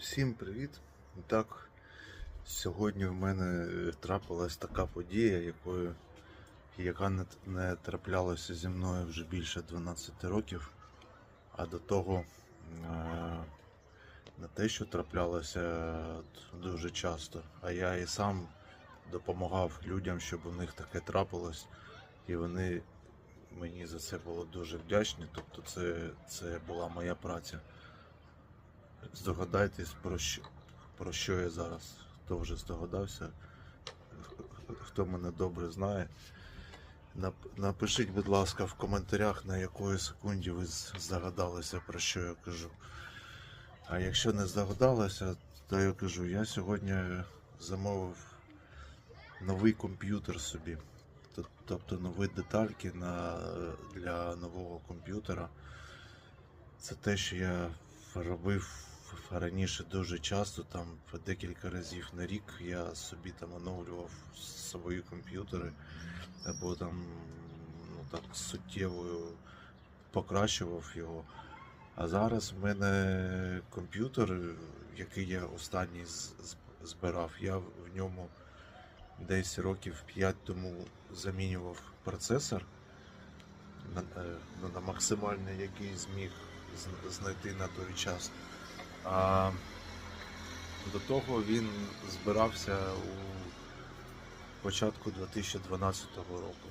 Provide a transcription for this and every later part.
Всім привіт! Так, сьогодні в мене трапилась така подія, якою, яка не, не траплялася зі мною вже більше 12 років, а до того е, не те, що траплялося дуже часто, а я і сам допомагав людям, щоб у них таке трапилось, і вони мені за це були дуже вдячні. Тобто, це, це була моя праця. Здогадайтесь, про що, про що я зараз. Хто вже здогадався, хто мене добре знає. Напишіть, будь ласка, в коментарях, на якої секунді ви здогадалися, про що я кажу. А якщо не здогадалися, то я кажу, я сьогодні замовив новий комп'ютер собі. Тобто нові детальки на, для нового комп'ютера. Це те, що я робив раніше дуже часто, там по декілька разів на рік я собі там оновлював свої комп'ютери або там ну, так суттєво покращував його. А зараз в мене комп'ютер, який я останній збирав, я в ньому десь років 5 тому замінював процесор на, е, ну, на максимальний, який зміг знайти на той час. А до того він збирався у початку 2012 року.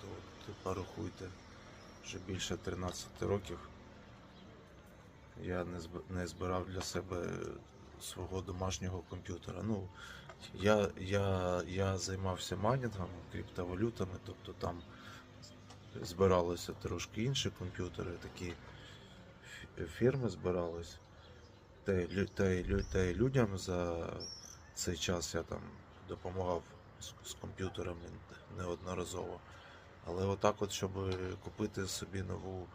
То, то порахуйте, вже більше 13 років. Я не, збирав для себе свого домашнього комп'ютера. Ну, я, я, я займався майнінгом, криптовалютами, тобто там збиралися трошки інші комп'ютери, такі фірми збирались. Та й, та, й, та й людям за цей час я там допомагав з, з комп'ютерами неодноразово. Але отак, от, щоб купити собі нову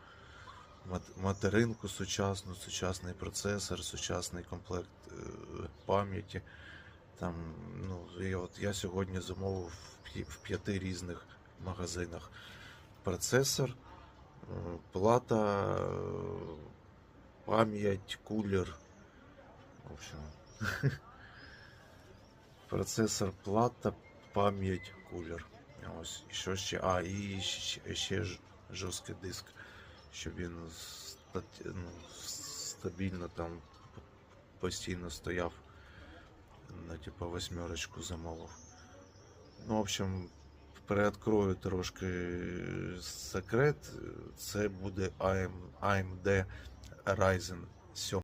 материнку сучасну, сучасний процесор, сучасний комплект е, пам'яті. Там, ну, і от я сьогодні замовив в п'яти різних магазинах процесор, е, плата, е, пам'ять, кулер. В общем, процесор, плата, пам'ять, кулер. Ось, що ще? А, і ще, ще жорсткий диск, щоб він ну, стабільно там постійно стояв. На типа восьмерочку замовив. Ну, в общем, приоткрою трошки секрет. Це буде AMD Ryzen 7